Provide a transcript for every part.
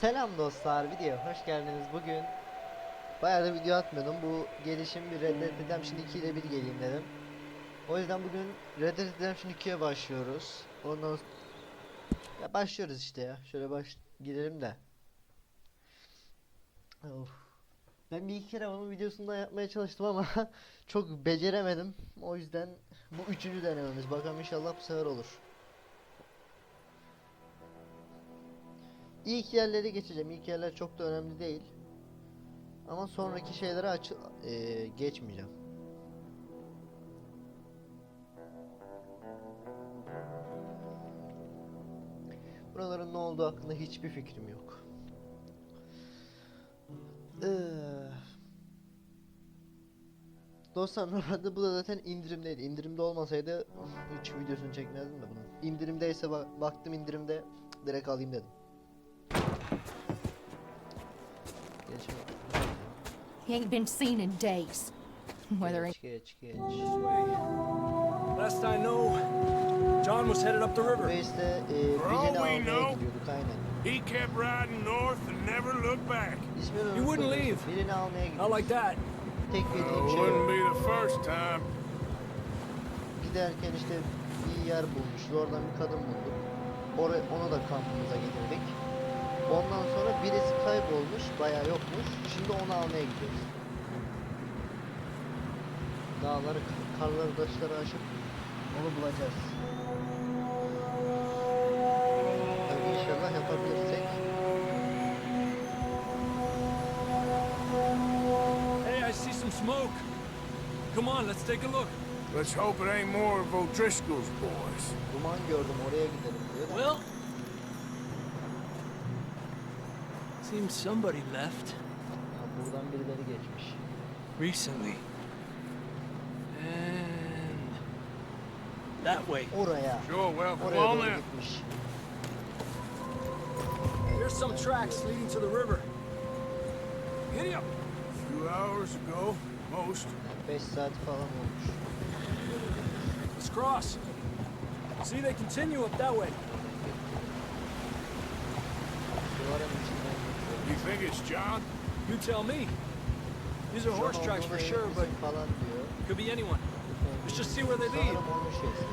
Selam dostlar, videoya hoş geldiniz. Bugün bayağı da video atmıyordum. Bu gelişim bir Red Dead Redemption 2 ile bir geleyim dedim. O yüzden bugün Red Dead Redemption 2'ye başlıyoruz. Ondan ya başlıyoruz işte ya. Şöyle baş girelim de. Of. Ben bir iki kere onun videosunda yapmaya çalıştım ama çok beceremedim. O yüzden bu üçüncü denememiz. Bakalım inşallah bu sefer olur. İlk yerleri geçeceğim. İlk yerler çok da önemli değil. Ama sonraki şeylere açı eee, geçmeyeceğim. Buraların ne olduğu hakkında hiçbir fikrim yok. Eee, Dostlar normalde bu da zaten indirimdeydi. İndirimde olmasaydı hiç videosunu çekmezdim de bunu. İndirimdeyse ba- baktım indirimde direkt alayım dedim. He ain't been seen in days. Whether geç geç geç. Last I know, John was headed up the river. Reis'te e, For all birini we almaya know- gidiyorduk aynen. He kept riding north and never looked back. You wouldn't leave. Birini almaya Not like that. Tek It bildiğim şey wouldn't be the first time. Giderken işte bir yer bulmuşuz. Oradan bir kadın bulduk. Oraya, onu da kampımıza getirdik. Ondan sonra birisi kaybolmuş. Bayağı yokmuş. Şimdi onu almaya gidiyoruz. Dağları, karları, taşları aşıp onu bulacağız. Tabii inşallah yapabilirsek. Hey, I see some smoke. Come on, let's take a look. Let's hope it ain't more of O'Driscoll's boys. Duman gördüm oraya gidelim diyor. Well, seems somebody left Ya buradan birileri geçmiş. recently. And that way. Oraya. Sure, well, come Oraya on doğru then. gitmiş. Here's some tracks leading to the river. Giddy up. A few hours ago, most. 5 saat falan olmuş. Let's cross. See, they continue up that way. Duvarın içinden geçiyor. You think it's John? You tell me. These are horse tracks for sure, but could be anyone. Let's just see where they lead. Sanırım onun şeysi.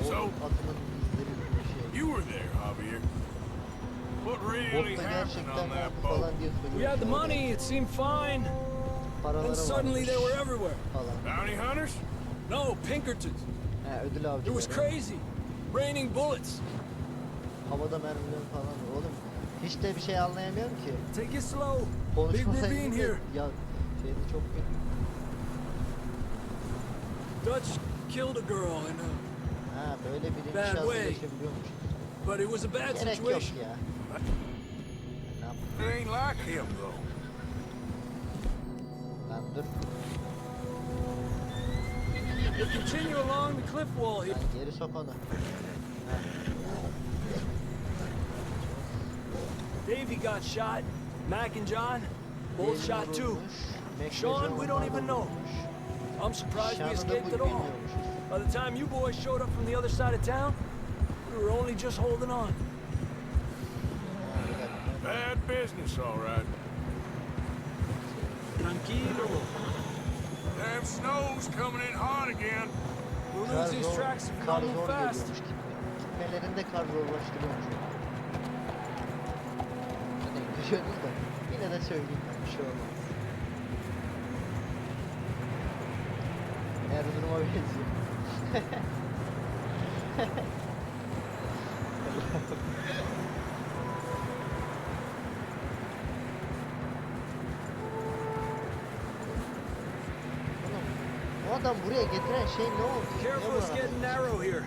O So- atının izleri gibi bir şey. You were there, Javier. What really happened on that boat? We had the money, it seemed fine. And suddenly they were everywhere. Bounty hunters? No, Pinkertons. He, ödül avcıları. It was crazy. Raining bullets. Havada mermiler falan. Oğlum hiç de bir şey anlayamıyorum ki. Take it slow. De- here. Ya şeyde çok kötü. Dutch killed a girl in a... Ha böyle bir Bad way. But it was a bad Gerek yok situation. ya. Ne yap? It ain't like him, though. Lan dur. They continue along the cliff wall here. Geri sok onu. Davey got shot. Mac and John, both shot too. Sean, we don't even know. I'm surprised we escaped at all. By the time you boys showed up from the other side of town, we were only just holding on. Ha, bir dakika. Bad business, all right. Tranquilo. Damn snow's coming in hot again. We'll lose these tracks if we don't move fast. Gitmelerinde kar zorlaştırıyormuş. Görüyorsunuz da yine de söyleyeyim ben bir şey olmaz. Erzurum'a benziyor. O adam buraya getiren şey ne oldu? Careful, bu it's arada? getting narrow here.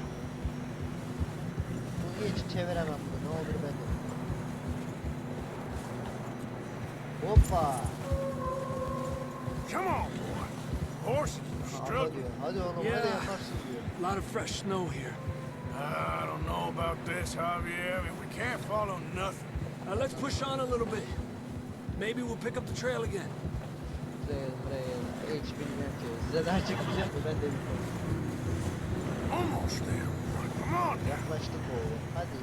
Bunu hiç çeviremem bunu. Ne olur ben de. Hoppa. Come on, boy. Horses are struggling. Hadi oğlum hadi Yeah. yaparsın diyor. A lot of fresh snow here. I don't know about this, Javier. I mean, we can't follow nothing. Now let's push on a little bit. Maybe we'll pick up the trail again. Buraya buraya hiç bilmiyorum ki. Size daha çıkacak mı ben de bilmiyorum. Almost there. Come on now. Yaklaştık oğlum. Hadi.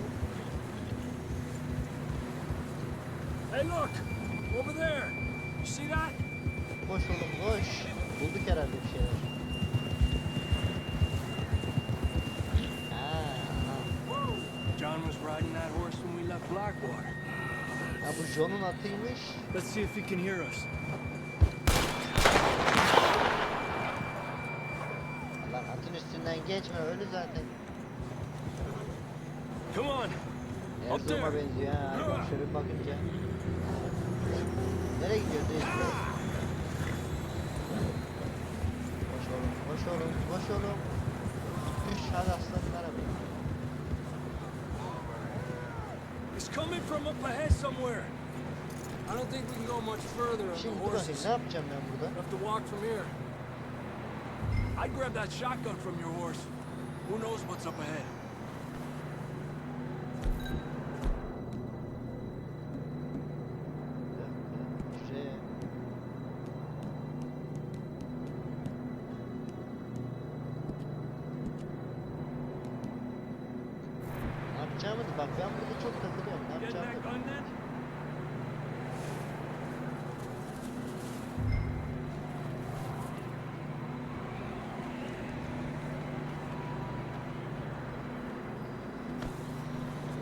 Hey, look! Over there! You see that? Koş oğlum koş. Bulduk herhalde bir şeyler. John was riding that horse when we left Blackwater. Ha bu John'un atıymış. Let's see if he can hear us. Lan atın üstünden geçme ölü zaten. Come on! Erzurum'a benziyor ha. Şöyle bakınca. Nereye gidiyoruz reis bey? Koş oğlum, koş oğlum, koş oğlum. Düş hadi aslanlarım. It's coming from up ahead somewhere. I don't think we can go much further on Şimdi the dur bakayım horses. ne yapacağım ben burada? We'll have to walk from here. I'd grab that shotgun from your horse. Who knows what's up ahead? Yapacağımı bak ben burada çok takılıyorum. Ne Getting yapacağımı that gun then?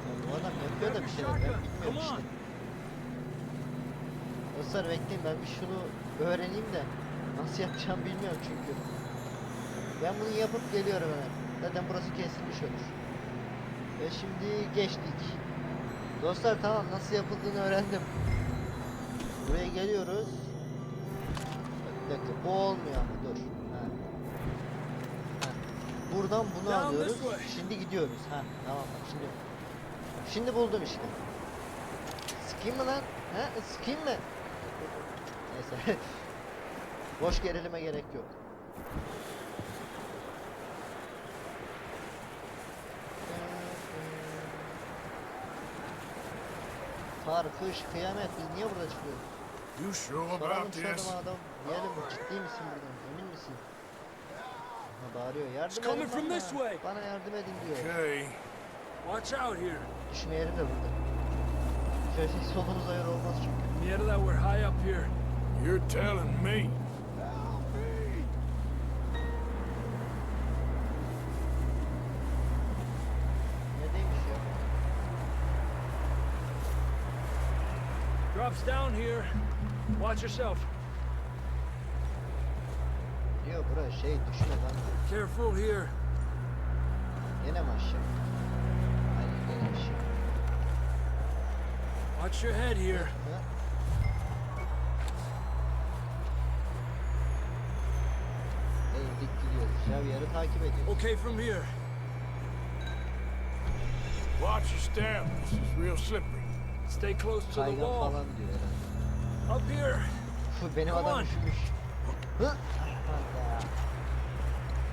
Ya bu adam yapıyor da bir şeyler ben bilmiyorum işte. Dostlar bekleyin ben bir şunu öğreneyim de nasıl yapacağım bilmiyorum çünkü. Ben bunu yapıp geliyorum hemen. Zaten burası kesilmiş olur. Ve şimdi geçtik. Dostlar tamam nasıl yapıldığını öğrendim. Buraya geliyoruz. Bir dakika bu olmuyor ama dur. Ha. Ha. Buradan bunu alıyoruz. Şimdi gidiyoruz. Ha tamam şimdi. Şimdi buldum işte. Sıkayım mı lan? He? Sıkayım mı? Neyse. Boş gerilime gerek yok. Kar, kış, kıyamet biz niye burada çıkıyoruz? You sure Soralım about this? adama adam. Diyelim mi? Ciddi misin buradan? Emin misin? Ha, bağırıyor. Yardım It's coming edin from bana. this way. Bana yardım edin diyor. Okay. Watch out here. Düşmeyelim de burada. Şöyle solumuz ayır olmaz çünkü. That we're high up here. You're telling me. Drops down here. Watch yourself. Diyor bura şey düşme lan. Careful here. Yine mi aşağı? Hayır yine aşağı. Watch your head here. Ha? Eğildik gidiyoruz. Javier'i takip ediyoruz. Okay, from here. Watch your step. This is real slippery. Stay close to the Kaygan wall. falan diyor herhalde. Up here. Fuh, benim Come adam on. üşümüş. Hı? Hayda.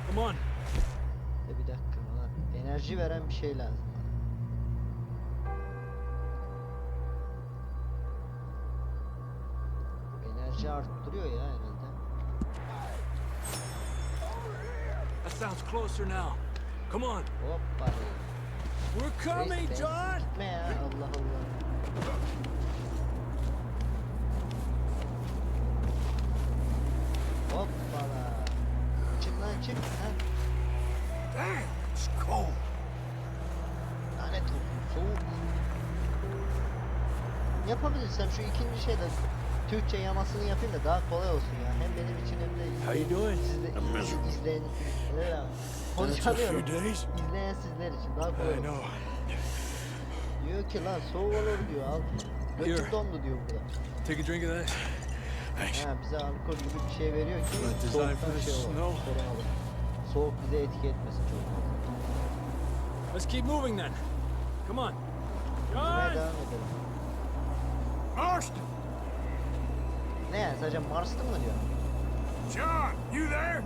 Come on. E bir dakika bana enerji veren bir şey lazım. bana. Enerji arttırıyor ya herhalde. That sounds closer now. Come on. Hoppa. We're coming, John. Gitme ya Allah Allah. Hoppala. Lan çık. Ha. Damn, it's cold. Lanet olsun soğuk. Yapabilirsem şu ikinci şeyde Türkçe yamasını yapayım da daha kolay olsun ya. Hem benim için hem de How you doing? sizde, I'm miserable. izleyen izleyen days. İzleyen sizler için daha kolay know. Diyor ki lan soğuk olur diyor al. Götür Here. dondu diyor burada. Take a drink of that. Thanks. Ha, bize alkol gibi bir şey veriyor ki soğuktan for şey olur. snow. Sorun olur. Soğuk bize etki etmesin çok fazla. Let's keep moving then. Come on. John! devam edelim. Marston! Ne yani sadece Mars'ta mı diyor? John, you there?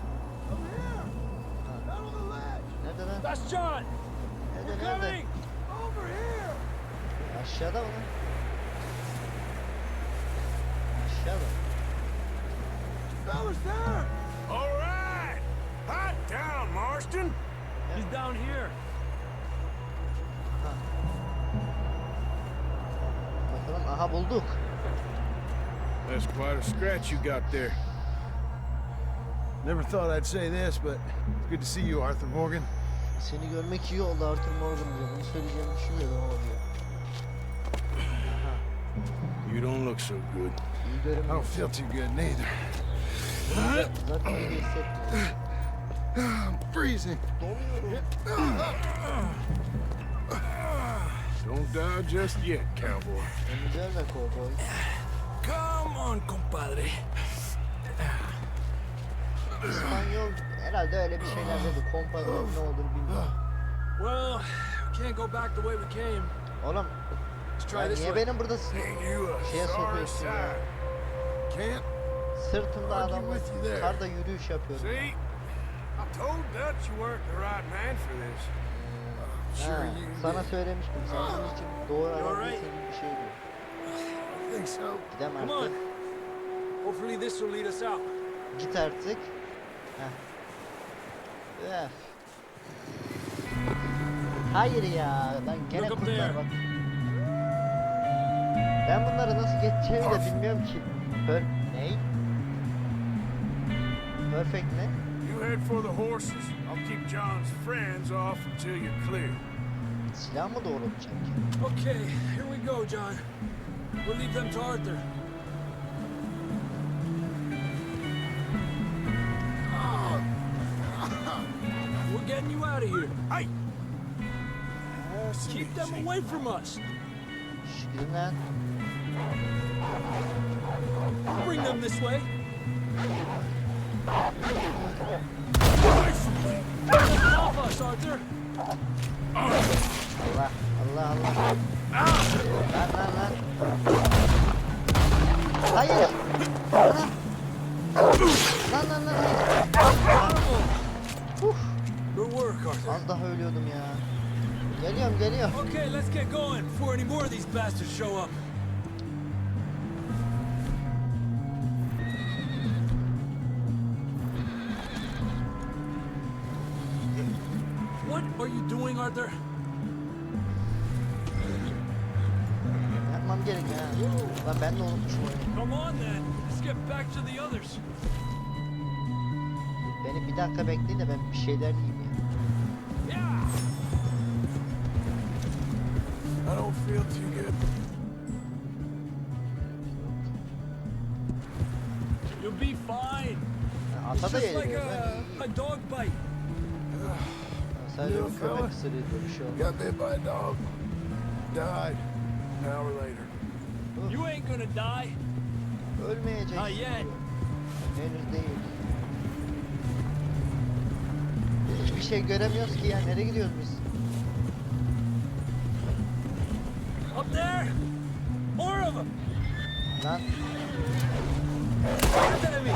Nerede lan? That's John. Nerede We're nerede? coming. Over here. Aşağıda mı lan? Aşağıda. Fellas there. All right. Hot down, Marston. He's down here. Bakalım aha Aha bulduk. That's quite a scratch you got there. Never thought I'd say this, but it's good to see you, Arthur Morgan. Seni görmek iyi oldu Arthur Morgan diyor. Bunu söyleyeceğimi düşünmüyordum ama diyor. Don't look so good. İyi I don't feel too good neither. Zaten iyi de hissetmiyorum. I'm freezing. Don't die just yet, cowboy. Güzel be kovboy. Come on, compadre. İspanyol herhalde öyle bir şeyler dedi. Kompadron ne olur bilmiyorum. Well, we can't go back the way we came. Oğlum Let's try ya niye benim burada şeye sokuyorsun ya? Sırtımda adamla karda yürüyüş yapıyorum. Ha, sana söylemiştim. Sen bunun için doğru alright? değilsin bir şey diyor. Gidem artık. Hopefully this will lead us out. Git artık. Heh. Öf. Hayır ya. Lan gene there. bak. Ben bunları nasıl geçeceğimi de bilmiyorum ki. Per ney? Perfect ne? You head for the horses. I'll keep John's friends off until you're clear. Silah mı doğrultacak? Okay, here we go, John. We'll leave them to Arthur. We're getting you out of here. Hey! Keep them away from us. Lan. Bring them this way. Off us, Arthur. Allah. Allah Allah. Lan lan lan. Hayır. Ana. Lan lan lan. hayır. Uf. Good work, Arthur. Az daha ölüyordum ya. Geliyorum geliyorum. Okay, let's get going before any more of these bastards show up. Arthur? Yapmam gerek ha. Lan ben de unutmuşum oyunu. Come on then. Let's get back to the others. Beni bir dakika bekleyin de ben bir şeyler yiyeyim ya. Yeah. I don't feel too good. You'll be fine. Ata da just like yeriyor. a, a dog bite. Sadece bir köpek ısırıyor bir şey oldu. Got bit by a dog. Died. An hour later. You ain't gonna die. Ölmeyecek. Not yet. Henüz değil. Hiçbir şey göremiyoruz ki ya. Nereye gidiyoruz biz? Up there. More of them. Lan Right at me.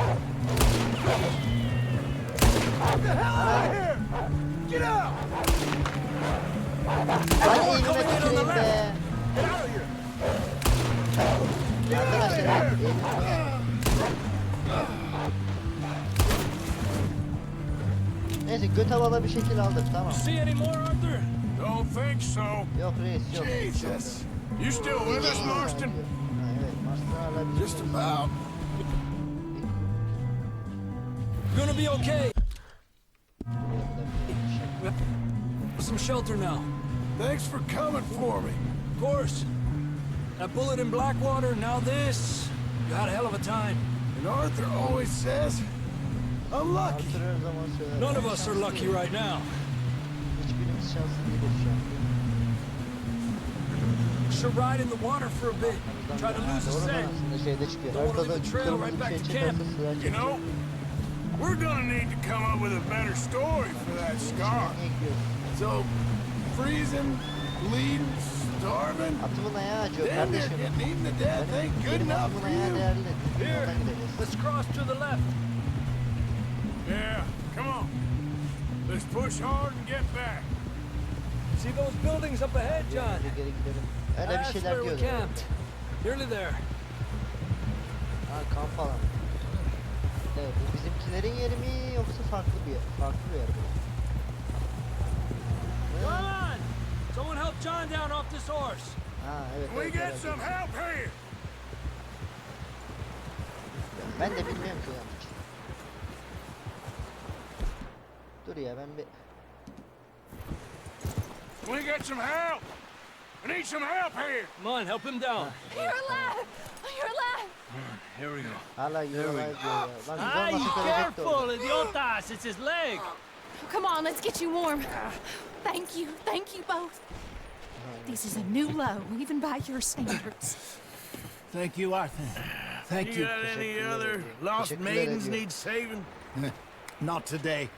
Get out! Hadi More on the tüküreyim be. left. Get out of here. Arkadaşlar eğilime. Neyse göt havalı bir şekil aldık tamam. See any more, Arthur? Don't think so. Yok reis yok. Jesus. You still with us, Marston? Ha, evet Marston hala bizim Just about. Gonna be okay. Some shelter now. Thanks for coming for me. Of course. That bullet in Blackwater, now this. You had a hell of a time. And Arthur always says, I'm lucky. Arthur her zaman söyler. None of us are lucky right now. Hiçbirimiz şanslı değiliz şu an. Should ride in the water for a bit. Try to lose the scent. aslında şeyde çıkıyor. Don't wanna leave the trail right back to camp. You know, we're gonna need to come up with a better story for that scar. So, freezing, bleeding, starving, Atımın ayağı acıyor damn near kardeşim. getting eaten to death Benim, ain't good benim enough atımın for ayağı you. Here, let's cross to the left. Yeah, come on. Let's push hard and get back. See those buildings up ahead, John? Geri geri gidelim. Öyle bir That's şeyler where we camped. Nearly there. Ha kamp falan. Evet, bu bizimkilerin yeri mi yoksa farklı bir yer? Farklı bir yer. Come on! Someone help John down off this horse. Ha, evet. We evet, get evet. some help here. Ben de bilmiyorum ki lan. Dur ya ben bir... We get some help. We need some help here. Come on, help him down. You're alive! You're alive! Here we go. Hala yiyorlar diyor ya. Lan biz Ay, olmasak ölecekti orada. careful, idiotas! It's his leg! Come on, let's get you warm. Thank you, thank you both. This is a new low, even by your standards. Thank you, Arthur. Thank You got any other lost maidens need saving? Not today.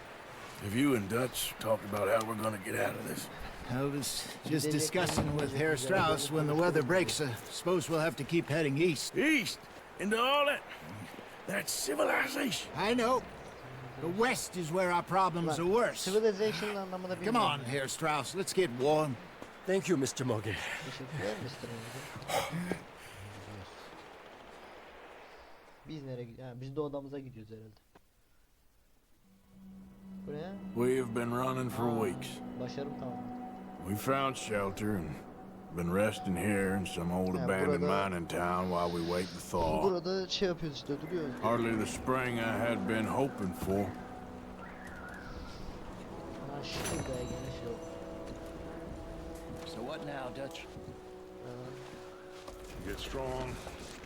Have you and Dutch talked about how we're gonna get out of this? I was just discussing with Herr Strauss when the weather breaks. I suppose we'll have to keep heading east. East into all that that civilization. I know. The west is where our problems are worse. Civilization Come on, Herr Strauss, let's get warm. Thank you, Mr. Morgan. Teşekkürler Mr. Engin. Biz nereye gidiyoruz? Biz de odamıza gidiyoruz herhalde. Buraya We've been running for weeks. başarım tamam. We found shelter and been resting here in some old Yeah, abandoned brother. mining town while we wait the thaw. burada şey yapıyoruz işte duruyoruz. Hardly the spring I had been hoping for. Ha şimdi de gene şey oldu. So what now, Dutch? We get strong,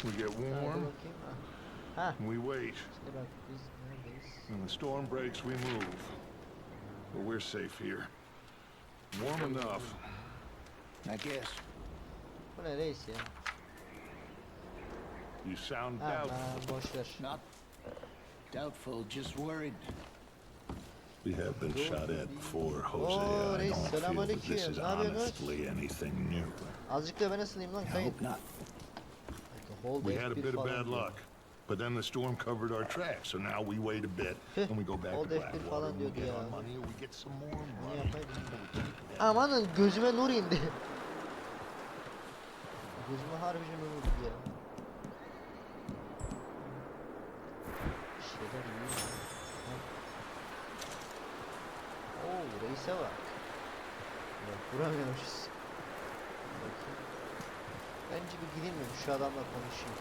we get warm. Ha. Ha. and we wait. Şimdi bak biz neredeyiz? When the storm breaks, we move. But we're safe here. Warm enough. I guess. Bu ne reis ya? You sound Ha doubtful. ben boş ver. Not doubtful, just worried. We have been shot at before, Oh, Jose. I reis, don't feel that selamünaleyküm. this is Ne yapıyorsunuz? honestly anything new. Azıcık da ben ısınayım lan I kayın. hope not. Hold We had a F1 bit of falan bad diyor. luck. But then the storm covered our tracks, so now we wait a bit, and we go back Old to F1 Blackwater, falan and we diyordu get ya. our money, or we get some more Bunu money. yapmayı bilmiyorum. Amanın gözüme nur indi. Gözüme harbiden indi ya. Bir şeyler. Ha. Oo reise bak. Bak vuramıyormuşuz. Bakayım. Bence bir gideyim mi şu adamla konuşayım.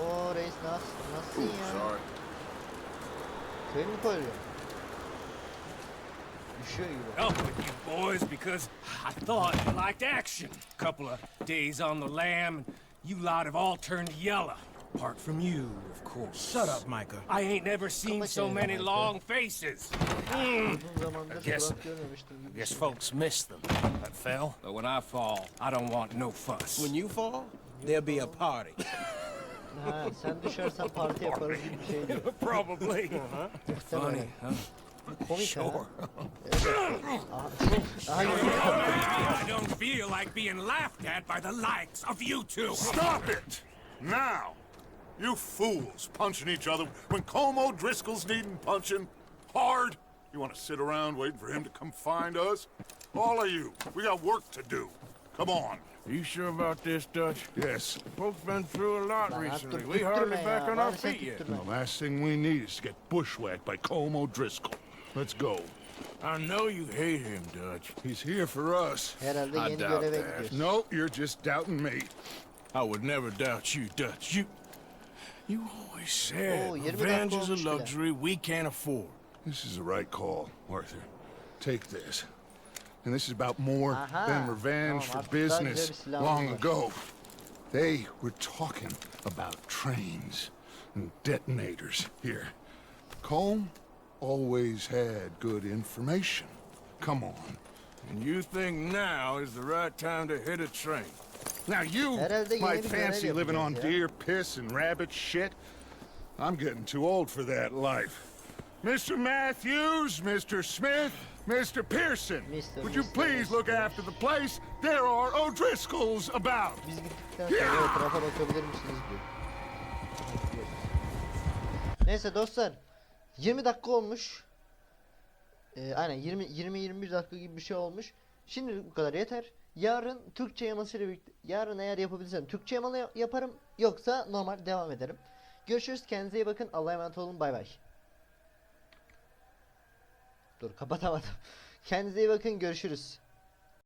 Oo reis nasıl nasılsın ya? Köy mü koyuyor? Düşüyor gibi. up with you boys because I thought you liked action. Couple of days on the lam, and you lot have all turned yellow. Apart from you, of course. Shut up, Micah. I ain't never seen so many long faces. Uzun zamandır I guess- surat görmemiştim gibi. bir Guess folks miss them. That fell. But when I fall, I don't want no fuss. When you fall, there'll be a party. Ha, sen düşersen parti yaparız gibi bir şey diyor. Probably. Funny, huh? Komik. Sure. Aha, aha yürü. I don't feel like being laughed at by the likes of you two. Stop it! Now! You fools punching each other when Como Driscoll's needing punching hard. You want to sit around waiting for him to come find us? All of you, we got work to do. Come on. You sure about this, Dutch? Yes. Folks been through a lot recently. We hardly tüttürme back on our feet yet. The last thing we need is to get bushwhacked by Como Driscoll. Let's go. I know you hate him, Dutch. He's here for us. Herhalde I yeni doubt göreve that. gidiyoruz. No, you're just doubting me. I would never doubt you, Dutch. You, you always said Oo, 20 dakika revenge is olmuş a bile. luxury we can't afford. This is the right call, Arthur. Take this. And this is about more Aha. than revenge Tamam, for artık daha güzel bir business silahımız long var. ago. They were talking about trains and detonators here. Colm always had good information. Come on. And you think now is the right time to hit a train? Now you Herhalde might fancy living on deer piss and rabbit shit. I'm getting too old for that life. Mr. Matthews, Mr. Smith, Mr. Pearson, Mr. would you Mr. please look after the place? There are O'Driscolls about. Biz gittikten sonra etrafa bakabilir misiniz diyor. Bakıyoruz. Neyse dostlar. 20 dakika olmuş. Ee, aynen 20 20 21 dakika gibi bir şey olmuş. Şimdi bu kadar yeter. Yarın Türkçe yamasıyla birlikte yarın eğer yapabilirsem Türkçe yamalı ya- yaparım. Yoksa normal devam ederim. Görüşürüz. Kendinize iyi bakın. Allah'a emanet olun. Bay bay. Dur kapatamadım. Kendinize iyi bakın. Görüşürüz.